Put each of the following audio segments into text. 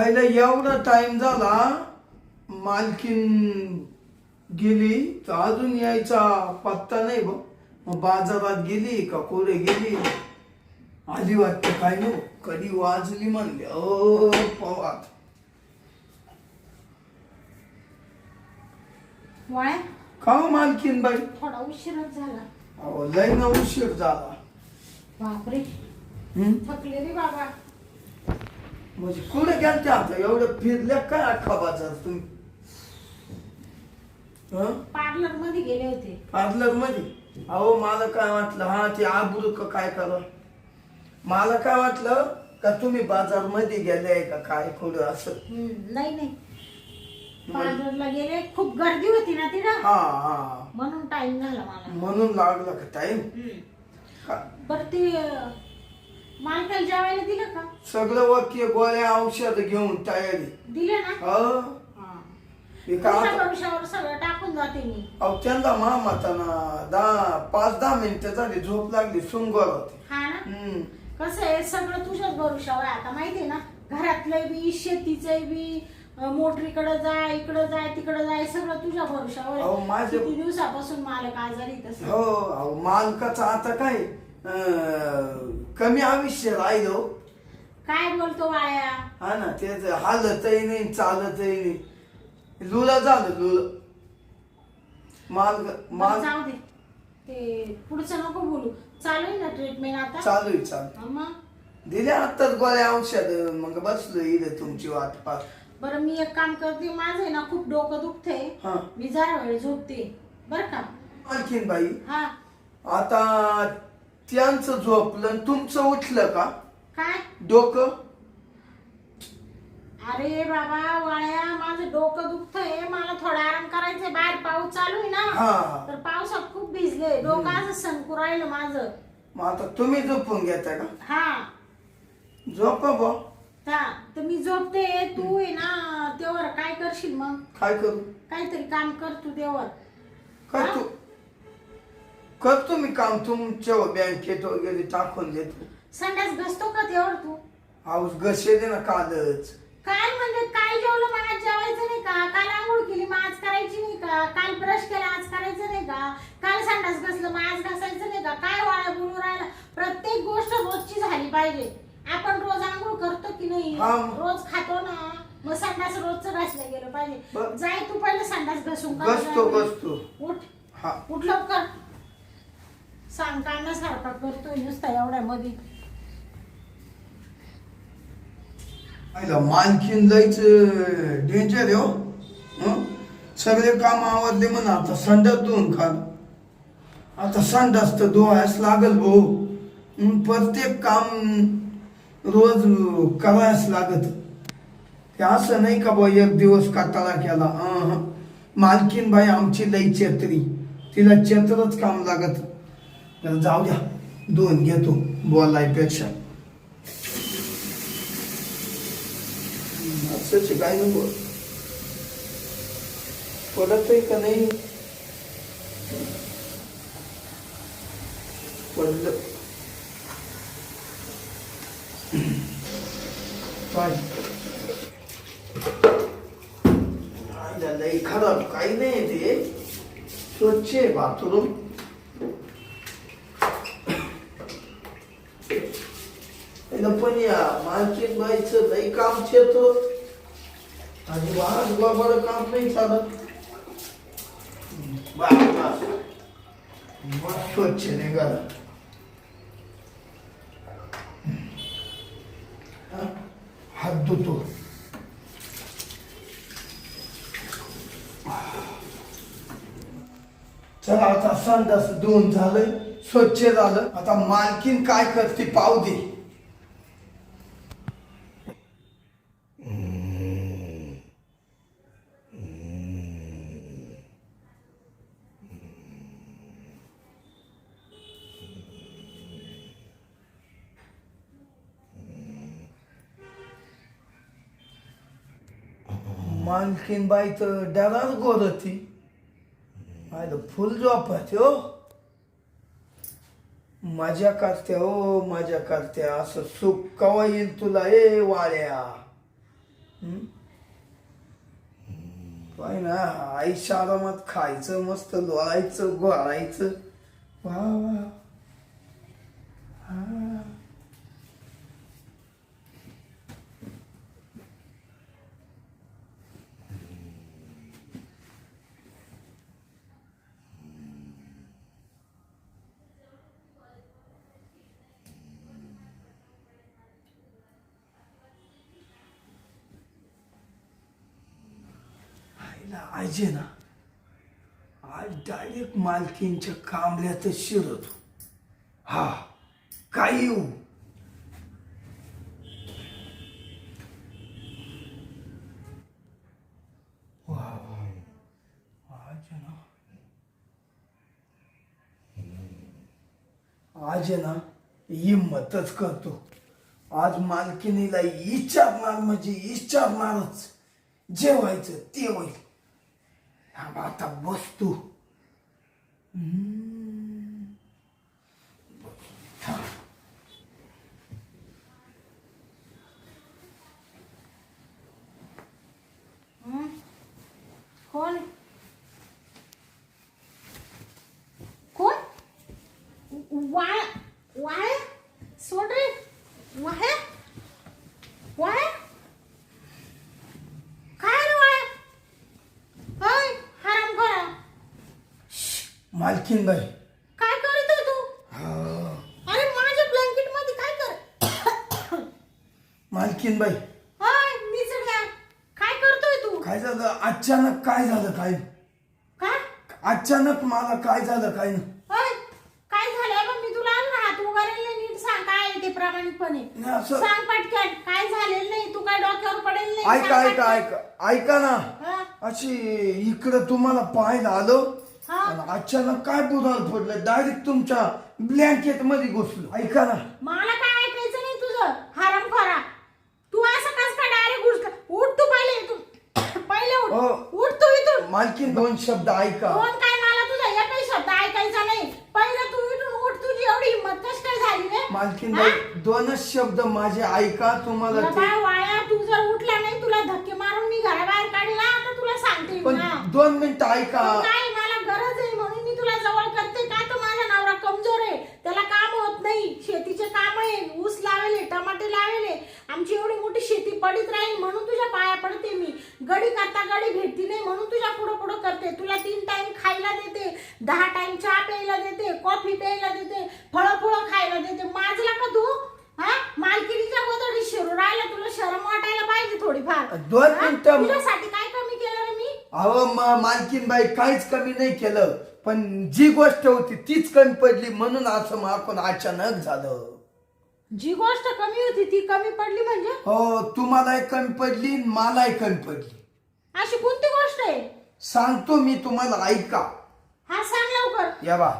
आईला एवढा टाइम झाला मालकीन गेली तर अजून यायचा पत्ता नाही बघ. मग बाजारात गेली का कोरे गेली? आली वाटतं काय नो कधी वाजली म्हणले ओ पवार. वाळ्या का हो मालकीन बाई? थोडा उशीरच झाला. अहो लय ना उशीर झाला. बापरे? थकले रे बाबा. म्हणजे कुठे गेलते आता एवढं फिरल्या काय अख्खा बाजार तुम्ही? हं? पार्लरमध्ये गेले होते. पार्लरमध्ये अहो मला काय वाटलं हा ते आबरू का काय करा? मला काय वाटलं का तुम्ही बाजारमध्ये गेले का काय कुठं असं? हम्म, नाही नाही. पार्लरला गेले. खूप गर्दी होती ना हा हा. म्हणून टाइम झाला मला. म्हणून लागला का टाइम हम्म. बरं ते अं, मालकाला जेवायला दिलं का? सगळं वाक्य गोळ्या औषध घेऊन तयारी. दिलं ना? हा. हे. सगळं टाकून जाते मी. अहो त्यांना मामाताना दहा पाच दहा मिनिटं झाली झोप लागली सुंगोर होते. हा ना? हम्म. कसं आहे सगळं तुझ्याच आहे. आता माहितीये ना घरातलं बी शेतीचं बी अं, मोटरीकडे जाय इकडे जाय तिकडे जाय सगळं तुझ्या अहो, आहे. माझं- किती दिवसापासून मालक आजारी तसं हो अहो मालकाचं आता काय अं, कमी आयुष्य राहिलो. काय बोलतो वाया हा ना तेच हालतही नाही चालतही नाही. लुला झालं लुल. माल माल. जाऊ दे. ते पुढचं नको बोलू. चालू आहे ना ट्रीटमेंट आता? चालू आहे चालू हा मग? दिल्या आत्ताच गोळ्या औषध मग बसलो इथं तुमची वाट पाहत. बरं मी एक काम करते. माझं आहे ना खूप डोकं हा. मी जरा वेळ झोपते. बरं का? आणखीन बाई. हा. आता त्यांचं झोपलं आणि तुमचं उठलं का? काय? डोकं? अरे बाबा वाळ्या माझं डोकं दुखतंय. मला थोडा आराम करायचंय. बाहेर पाऊस चालू आहे ना. हा. तर पावसात खूप भिजले डोकं असं सणकू राहिलं माझं. मग आता तुम्ही झोपून घेता का? हा. झोपा बा. ता तर मी झोपते. तू आहे ना तेव्हा काय करशील मग? काय करू? काहीतरी काम कर तू तेव्हा करतो करतो मी काम तुमच्या बँकेत वगैरे टाकून देतो. संडास घसतो का तेव्हा तू? हाऊस घसे दे ना कालच. काल म्हणजे काय जेवलं आज जेवायचं नाही का? काल आंघोळ केली मग आज करायची नाही का? काल ब्रश केला आज करायचं नाही का? काल संडास घासलं मग आज घासायचं नाही का? काय वाळा बोलून राहिला. प्रत्येक गोष्ट रोजची झाली पाहिजे. आपण रोज आंघोळ करतो की नाही? हा. रोज खातो ना? मग संडास रोजचं घासलं गेलं. पाहिजे. जाय तू पहिले संडास घासून का घसतो. घसतो. उठ. हा. उठ लवकर. सांगताना सारखा करतोय नुसता एवढ्या मध्ये आईला मालकीन लयच डेंजर आहे हो. हं? सगळे काम आवडले म्हणा आता संडास धुवून खाल. आता संडास तर धुवायच लागल भाऊ. हं, प्रत्येक काम रोज करायच लागत. ते असं नाही का बा एक दिवस काटाळा केला? हं, हं. मालकीन बाई आमची लई चेत्री तिला चेत्रच काम लागत. त्याला जाऊ द्या. दोन घेतो बोलायपेक्षा. असंच काय नको. पडत आहे का नाही? पडलं. काय? आईला खराब. काही नाही ते. स्वच्छ आहे बाथरूम. पण या मालकीन बाईचं लई काम येतो आणि वाज बाबाला काम नाही चालत. स्वच्छ निघाला? हात धुतो. चला आता संडास दोन झालंय स्वच्छ झालं. आता मालकीन काय करते पाव दे. मालकीन बाई तर डराच गोरती आयलं फुल झोपाते हो मजा करते हो मजा करते असं सुख कवा येईल तुला ए वाळ्या पाय ना आईच्या आरामात खायचं मस्त लोळायचं गोळायचं वा वा हा. आईला आजे ना. आज डायरेक्ट मालकींच्या कांबल्यातच शिरतो. हा काय येऊ. आज ना. आज ना हिंमतच करतो. आज मालकिनीला विचारणार म्हणजे विचारणारच जेवायचं ते होईल. हा आता बसतो हम्म. हा. हं? कोण कोण वाय वाय सोड रे वाय वाय काय रे वाय होय हराम करा मालकीन बाई. काय करतोय तू. अरे माझ्या ब्लँकेटमध्ये काय कर? मालकीन बाई. होय मी सगळ्या काय करतोय तू? काय झालं? अचानक काय झालं काय? काय? अचानक मला काय झालं काय? नाही होय काय झालंय बघ मी तुला आणलं हात उगारेल नीट सांग काय आहे ते प्रामाणिकपणे. नाही, असं- सांग पटकन काय झालेलं नाही? तू काय डोक्यावर पडेल नाही? ऐका सांग ऐका पटकन. ऐका. ऐका ना. हा? अशी इकडं तुम्हाला पाहायला आलो. अचानक काय बुधाल पडलं? डायरेक्ट तुमच्या ब्लँकेटमध्ये घुसलो. ऐका ना. मला काय ऐकायचं नाही तुझं? हराम खोरा. तू असं कस का डायरेक्ट घुसला? उठ तू पहिले इथून. पहिले हो. उठ उठ तू इथून. मालकीन दोन शब्द ऐका. कोण काय मला तुझा? एकही शब्द ऐकायचा नाही. पहिले तू इथून उठ. तुझी एवढी हिंमत कशी काय झाली रे? मालकीन हा? बाई दोनच शब्द माझे ऐका तुम्हाला तुला ते वाया? तू जर उठला नाही तुला धक्के मारून मी घराबाहेर काढला आता तुला सांगते पण ना. दोन मिनिटं ऐका. काय मला गरज आहे म्हणून मी तुला जवळ करते का तर माझा नवरा कमजोर आहे त्याला काम होत नाही शेतीचे काम आहे ऊस लावेले टमाटे लावेले आमची एवढी मोठी शेती पडीत राहील म्हणून तुझ्या पाया पडते मी. गडी करता गडी भेटती नाही म्हणून तुझ्या पुढं पुढं करते. तुला तीन टाइम खायला देते दहा टाइम चहा प्यायला देते कॉफी प्यायला देते फळं फळं खायला देते. माजला का तू? हा? मालकिनीच्या गोदडी शिरू राहिला तुला शरम वाटायला पाहिजे थोडीफार. दोन हा? मिनिटं- तुझ्यासाठी काय कमी केलं रे मी? अहो म- मालकीन बाई काहीच कमी नाही केलं. पण जी गोष्ट होती तीच कमी पडली म्हणून असं माकून अचानक झालं. जी गोष्ट कमी होती ती कमी पडली म्हणजे? हो तुम्हालाही कमी पडली आणि मलाही कमी पडली. अशी कोणती गोष्ट आहे? सांगतो मी तुम्हाला ऐका. हा सांग लवकर. या बा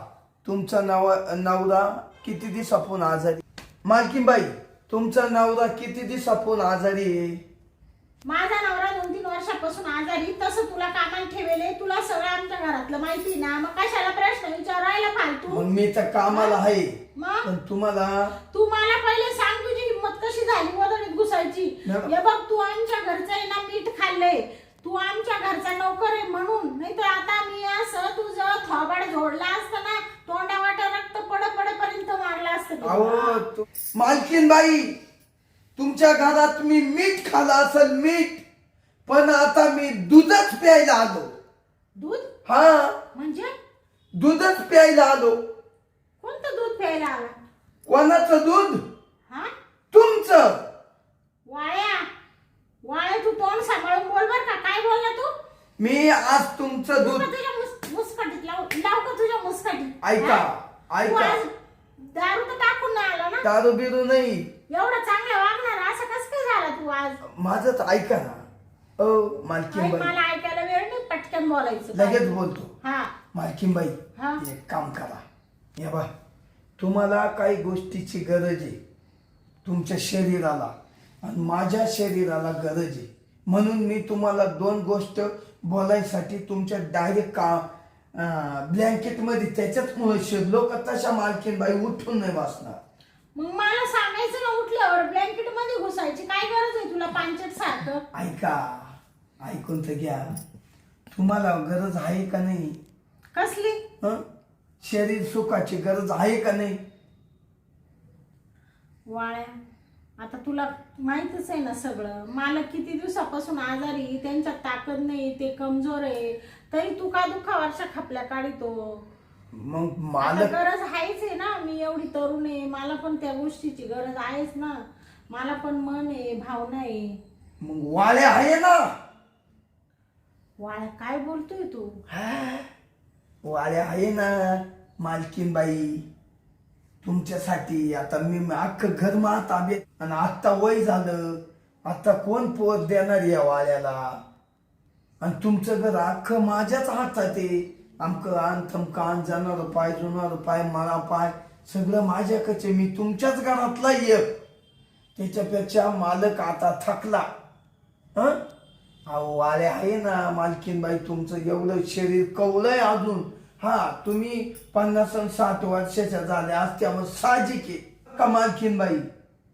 तुमचा नव नवरा किती दिवसापून आजारी? मालकीन बाई तुमचा नवरा किती दिवसापून आजारी आहे? माझा नवरा दोन तीन वर्षापासून आजारी तसं तुला कामाला ठेवेले तुला सगळं आमच्या घरातलं माहिती ना. मग कशाला प्रश्न विचारायला फालतू? मग मी तर कामाला आहे. मग? पण तुम्हाला? तू मला पहिले सांग तुझी हिंमत कशी झाली वदनीत घुसायची? नाही. हे बघ तू आमच्या घरचं आहे ना मीठ खाल्लंय. तू आमच्या घरचा नोकर आहे म्हणून. नाही तर आता मी असं तुझं थोबाड झोडला असतं ना तोंडावाटा रक्त पड पडेपर्यंत मारलं असतं तुला. अहो तु- मालकीन बाई! तुमच्या घरात मी मीठ खाल्लं असेल मीठ पण आता मी दूधच प्यायला आलो. दूध? हा. म्हणजे? दूधच प्यायला आलो. कोणतं दूध प्यायला आला? कोणाचं दूध? हा? तुमचं. वाळ्या. वाळ्या तू तोंड सांभाळून बोल बर का. काय बोलला तू? मी आज तुमचं तू दूध का तुझ्या मुस- मुस्कटीत लाव लाव का तुझ्या मुस्कटीत? ऐका, हा? तू ऐका. आज दारू तर टाकून नाही आला ना? दारू बिरू नाही. एवढं चांगलं वागणार? असं कसं काय झालं तू आज? माझंच ऐका ना. अ मालकीन आई, मला ऐकायला वेळ नाही. पटकन बोलायचं. लगेच बोलतो. हा. मालकीन बाई हा. एक काम करा. या बा तुम्हाला काही गोष्टीची गरज आहे. तुमच्या शरीराला आणि माझ्या शरीराला गरज आहे. म्हणून मी तुम्हाला दोन गोष्ट बोलायसाठी तुमच्या डायरेक्ट का ब्लँकेटमध्ये त्याच्याचमुळे शिरलो का तशा मालकीन बाई उठून नाही बसणार. मग मला सांगायचं ना उठल्यावर ब्लँकेटमध्ये घुसायची. काय गरज आहे तुला पांचट सारखं? ऐका ऐकून तर घ्या. तुम्हाला गरज आहे का नाही? कसली? हं? शरीर सुखाची गरज आहे का नाही? वाळ्या आता तुला माहितच आहे ना सगळं. मला किती दिवसापासून आजारी त्यांच्यात ताकद नाही ते कमजोर आहे. तरी तू का दुःखा वर्षा खापल्या काढितो मग आता मालक गरज आहेच आहे ना मी एवढी तरुण आहे मला पण त्या गोष्टीची गरज आहेच ना. मला पण मन आहे भावना आहे. मग वाळे आहे ना. वाळ्या काय बोलतोय तू? हा? वाळे आहे ना मालकीन बाई तुमच्यासाठी आता मी अख्खं घर मा ताब्यात आणि आत्ता वय झालं. आता कोण पोत देणार या वाळ्याला आणि तुमचं घर अख्खं माझ्याच हातात आहे. आमकं आण थमकं आण जाणार पाय जुणार पाय मला पाय सगळं माझ्याकडचे. मी तुमच्याच घरातला एक. त्याच्यापेक्षा मालक आता थकला. हं? अहो वाळे आहे ना मालकीनबाई तुमचं एवढं शरीर कवलंय अजून. हा तुम्ही पन्नास आणि साठ वर्षाच्या झाल्या असत्या मग साहजिक आहे. का मालकीनबाई?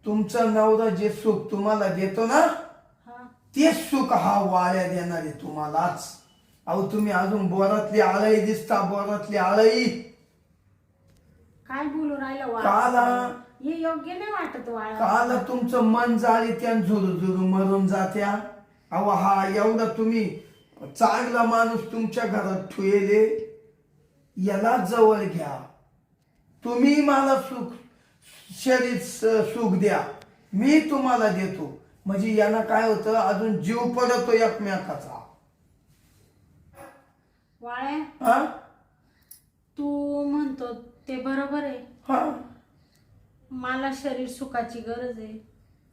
तुमचं नवरा जे सुख तुम्हाला देतो ना तेच सुख हा वाळ्या देणार आहे तुम्हालाच. अहो तुम्ही अजून बोरातली आळई दिसता बोरातली आळई काय बोलू राहिलं काला. वाळ हे योग्य नाही वाटत वाळ काल तुमचं मन जाळी त्या झुरू झुरू मरून जात्या. अहो हा एवढा तुम्ही चांगला माणूस तुमच्या घरात ठेवले याला जवळ घ्या. तुम्ही मला सुख शरीर स- सुख द्या. मी तुम्हाला देतो. म्हणजे यांना काय होतं? अजून जीव पडतो एकमेकाचा. वाळ्या हा? तू म्हणतो ते बरोबर आहे. हा. मला शरीर सुखाची गरज आहे.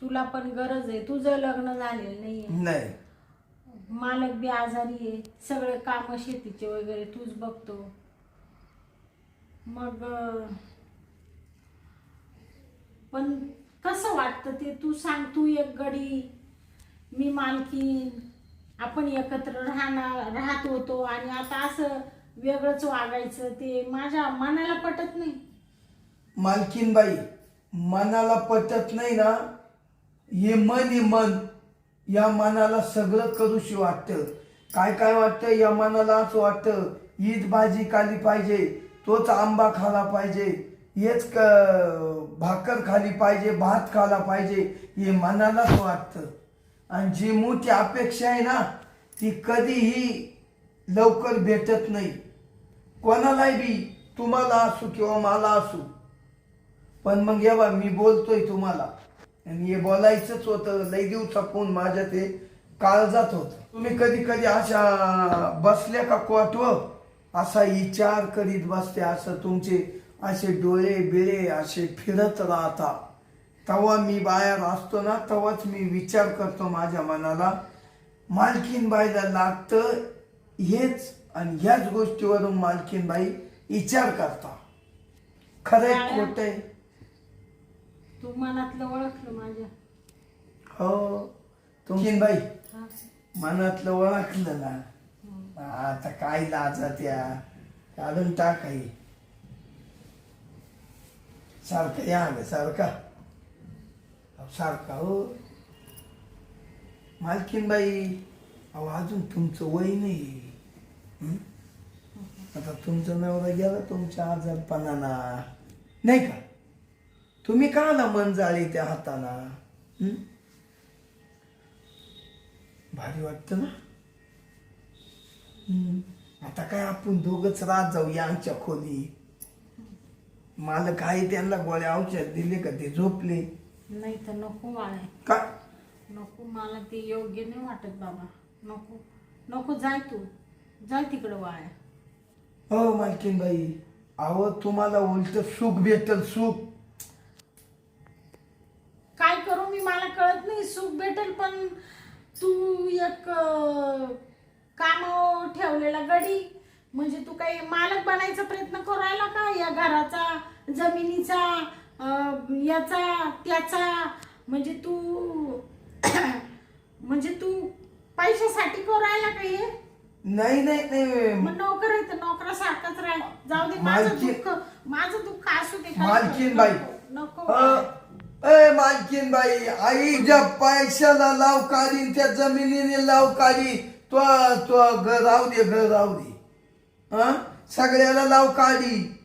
तुला पण गरज आहे. तुझं लग्न झालेलं नाहीये. नाही. मालक बी आजारी आहे. सगळे काम शेतीचे वगैरे तूच बघतो. मग अं, पण कसं वाटतं ते? तू सांग तू एक गडी मी मालकीन. आपण एकत्र राहणार राहत होतो आणि आता असं वेगळंच वागायचं ते माझ्या मनाला पटत नाही. मालकीनबाई मनाला पटत नाही ना? हे मन हे मन या मनाला सगळं करूशी वाटतं. काय काय वाटतं? या मनाला असं वाटतं ईद भाजी खाली पाहिजे तोच आंबा खाला पाहिजे हेच क भाकर खाली पाहिजे भात खाला पाहिजे हे मनालाच वाटतं. आणि जी मोठी अपेक्षा आहे ना ती कधीही लवकर भेटत नाही. कोणालाही बी तुम्हाला असू किंवा मला असू. पण मग येवा मी बोलतोय तुम्हाला. आणि हे बोलायचंच होतं. लई दिवसापून माझ्या ते काळजात होत. तुम्ही कधी कधी अशा बसल्या का कोट असा विचार करीत बसते. असं तुमचे असे डोळे बिळे असे फिरत राहता तेव्हा मी बाहेर असतो ना तेव्हाच मी विचार करतो माझ्या मनाला. मालकीन बाईला लागतं हेच आणि ह्याच गोष्टीवरून मालकीन बाई विचार करता. खरंय. खोट आहे. तू मनातलं ओळखलं माझ्या. हो तुमची बाई हा. मनातलं ओळखलं ना. आता काय लाजा त्या काढून टाकाय सारखं या ग सारखा. सारखा हो. मालकीनबाई अहो अजून तुमचं वय नाही. आता तुमचं नवरा गेला तुमच्या आजारपणाना नाही का? तुम्ही का ना मन जाळी त्या हाताना भारी वाटतं ना? आता काय आपण दोघच राहत जाऊ आमच्या खोली मालक आहे त्यांना गोळ्या औषध दिले का? ते झोपले. नाही तर नको वाळे का? नको मला ते योग्य नाही वाटत बाबा. नको नको जाय तू. जाय तिकडं वाळ्या हो मालकीन बाई अहो तुम्हाला उलट सुख भेटल सुख. काय करू मी? मला कळत नाही सुख भेटेल पण तू एक कामावर ठेवलेला गडी. म्हणजे तू काही मालक बनायचा प्रयत्न करू राहिला का? या घराचा जमिनीचा याचा त्याचा म्हणजे तू म्हणजे तू पैशासाठी करू राहिला का हे? नाही नाही नाही मग नोकर आहे तर नोकरासारखाच राह. जाऊ दे माझं दुःख माझं दुःख असू दे काही बाई. नको, नको. वाळ्या. ए मालकीन बाई आई ज्या पैशाला लाव त्या जमिनीने लाव काढी तो तो घर राहू दे घर राहू दे. हा सगळ्याला लाव काढी.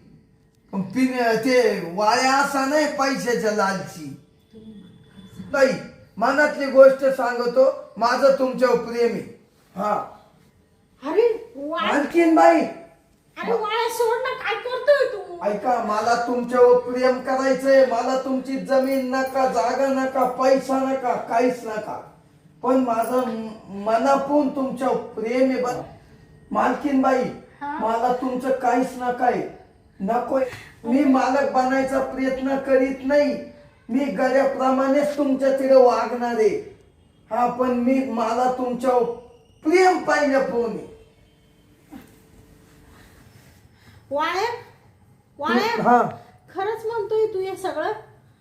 पिन ते वाया असा नाही पैशाच्या लालची. नाही मनातली गोष्ट सांगतो माझं तुमच्यावर प्रेम आहे. हा. अरे आणखीन बाई. अरे वाळ्या सोड ना काय करतोय तू? ऐका मला तुमच्यावर प्रेम करायचंय मला तुमची जमीन नका जागा नका पैसा नका काहीच नका. पण माझं म- मनापून तुमच्यावर प्रेम आहे बरं. मालकीन बाई? मला तुमचं काहीच नकाय नकोय मी मालक बनायचा प्रयत्न करीत नाही. मी गड्याप्रमाणेच तुमच्या तिथे वागणार. आहे हा पण मी मला तुमच्यावर प्रेम पाहिजे पोहणे वाळ्या वाळ्या हा. खरंच म्हणतोय तू हे सगळं?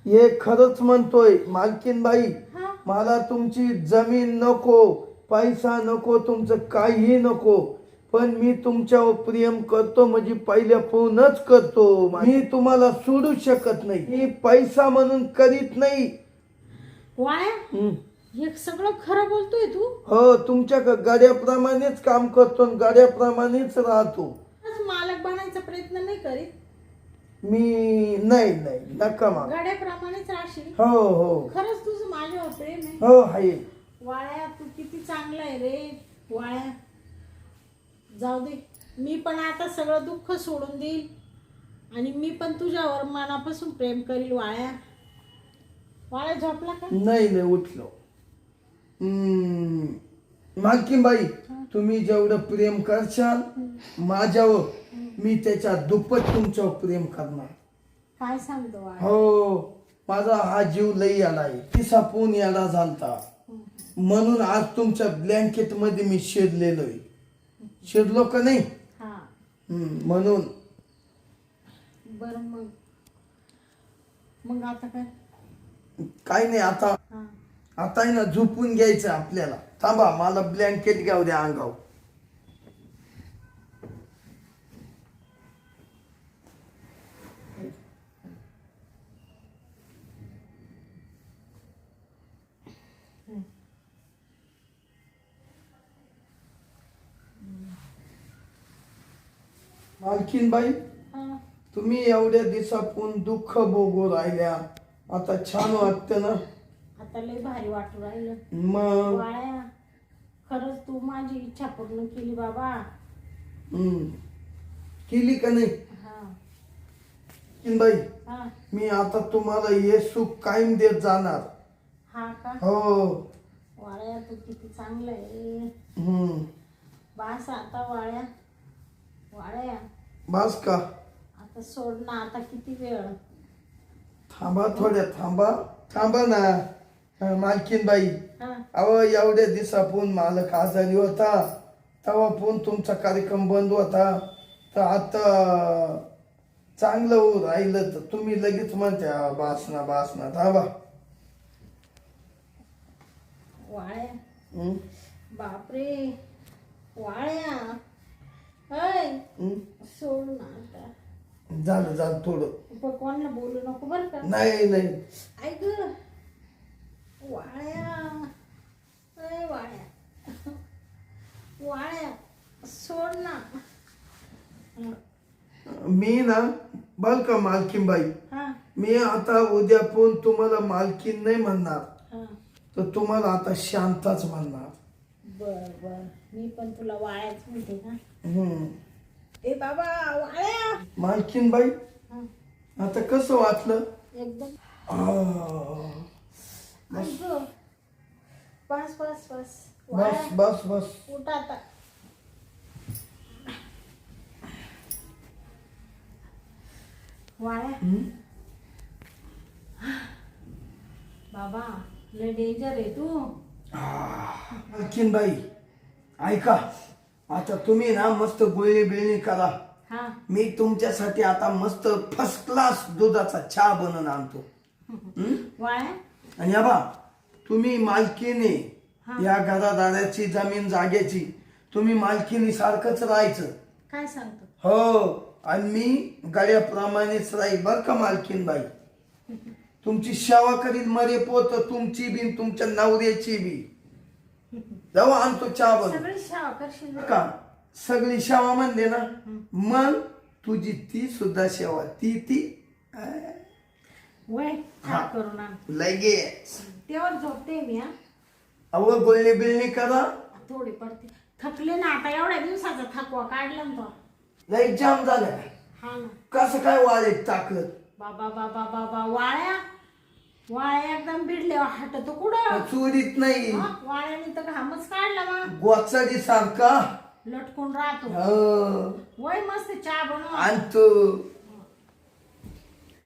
हे खरंच म्हणतोय मालकीन बाई हा. मला तुमची जमीन नको पैसा नको तुमचं काही नको. पण मी तुमच्यावर प्रेम करतो म्हणजे पहिल्या फोनच करतो. मी तुम्हाला सोडू शकत नाही. मी पैसा म्हणून करीत नाही. वाळ्या हं. हे सगळं खरं बोलतोय तू? हो तुमच्या ग- गाड्याप्रमाणेच काम करतो आणि गाड्याप्रमाणेच राहतो. मालक बनायचा प्रयत्न नाही करीत? मी नाही नाही नका मा गड्याप्रमाणेच राहशील? हो हो. खरंच तुझं माझ्यावर प्रेम आहे? हो आहे. वाळ्या तू किती चांगला आहे रे. वाळ्या जाऊ दे. मी पण आता सगळं दुःख सोडून देईल. आणि मी पण तुझ्यावर मनापासून प्रेम करील वाळ्या वाळ्या झोपला का? नाही नाही उठलो. मालकीनबाई तुम्ही जेवढं प्रेम करशाल माझ्यावर मी त्याच्या दुप्पट तुमच्यावर प्रेम करणार. काय सांगतो वाळ्या हो माझा हा जीव लई आलाय. तिसा पून याला झालता म्हणून आज तुमच्या ब्लँकेटमध्ये मी शिरलेलोय. शिरलो का नाही. हा. हम्म, म्हणून. बरं मग. मग आता काय? काही नाही आता. हा. आता आहे ना झोपून घ्यायचं आपल्याला. थांबा मला ब्लँकेट घ्याव द्या अंगावर. मालकीनबाई हा. तुम्ही एवढ्या दिवसापून दुःख भोगू राहिल्या. आता छान वाटतं ना? आता लय भारी वाटू राहिलं. मग? वाळ्या खरंच तू माझी इच्छा पूर्ण केली बाबा. हम्म. केली का नाही? हा. बाई हा. मी आता तुम्हाला हे सुख कायम देत जाणार. हा का? हो. वाळ्या तू किती चांगलं आहे. हम्म. बास आता वाळ्या वाळ्या बस का? आता सोड ना आता किती वेळ? थांबा थोड्या थांबा थांबा ना मालकीनबाई. हा. अहो एवढ्या दिवसापून मालक आजारी होता. तेव्हा पण तुमचा कार्यक्रम बंद होता. तर आता चांगलं होऊ राहिलं तर तुम्ही लगेच म्हणत्या बासना बासना थांबा. वाळ्या बापरे. वाळ्या. सोड ना आता. झालं झालं थोडं. बोलू नको बरं का? नाही नाही. ऐक वाळ्या वाळ्या वाळ्या सोड ना. मी ना बल का मालकीनबाई? हा. मी आता उद्या पण तुम्हाला मालकीन नाही म्हणणार. हा. तर तुम्हाला आता शांताच म्हणणार. बर बर. मी पण तुला वाळ्याच म्हणते का हम्म. ए बाबा वाळ्या मालकीनबाई हा, आता कसं वाटलं? एकदम. आ, बस. बस बस बस. वाळ्या बस बस. उठ आता. वाळ्या हम्म? बाबा लय डेंजर आहे तू. मालकीनबाई ऐका. आता तुम्ही ना मस्त गुळणी बिळणी करा. हा. मी तुमच्यासाठी आता मस्त फर्स्ट क्लास दुधाचा चहा बनवून आणतो. हम्म? आणि बा तुम्ही मालकीने. या घरादाराची जमीन जाग्याची तुम्ही मालकीनी सारखंच राहायचं. काय सांगतो? हो आणि मी गाड्याप्रमाणेच राहील बर का मालकीन बाई तुमची सेवा करील मरे पोत तुमची बी तुमच्या नवऱ्याची बी. जाऊ आणतो चहा बन सगळी सेवा करशील ना? का? सगळी सेवा म्हणले ना मग तुझी ती सुद्धा सेवा ती ती अं, वय हा. लगेच. तेव्हा झोपते मी हा. अव बोलणे बिलणे करा. थोडी पडते. थकले ना आता एवढ्या दिवसाचा थकवा काढला ना तो. लई जाम झालं. हा ना. कसं काय वाढत टाकत बाबा बाबा बाबा वाळ्या. वाळ्या एकदम बिडले हटतो कुठं? चोरीत नाही. हा, वाळ्याने तर घामच काढला मग गोचाडी सारखा. लटकून राहतो. हं. वय मस्त चहा बनव. आणि तो